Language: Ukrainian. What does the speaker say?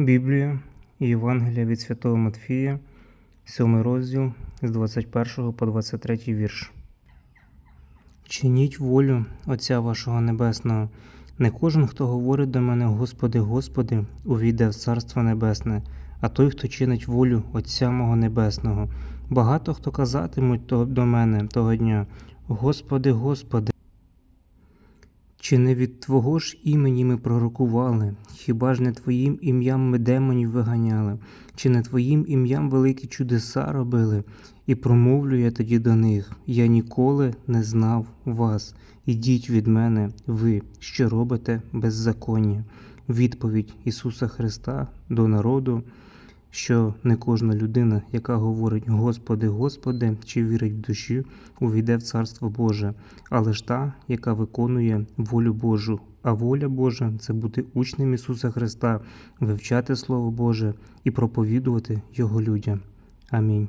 Біблія і Євангелія від Святого Матфія, 7 розділ з 21 по 23 вірш. Чиніть волю Отця вашого Небесного. Не кожен, хто говорить до мене, Господи, Господи, увійде в Царство Небесне, а той, хто чинить волю Отця мого Небесного. Багато хто казатимуть до мене того дня, Господи, Господи. Чи не від Твого ж імені ми пророкували? Хіба ж не Твоїм ім'ям ми демонів виганяли? Чи не Твоїм ім'ям великі чудеса робили? І промовлю я тоді до них: Я ніколи не знав вас. Ідіть від мене, ви, що робите беззаконня. Відповідь Ісуса Христа до народу, що не кожна людина, яка говорить Господи, Господи, чи вірить в душі, увійде в Царство Боже, але ж та, яка виконує волю Божу. А воля Божа це бути учнем Ісуса Христа, вивчати Слово Боже і проповідувати Його людям. Амінь.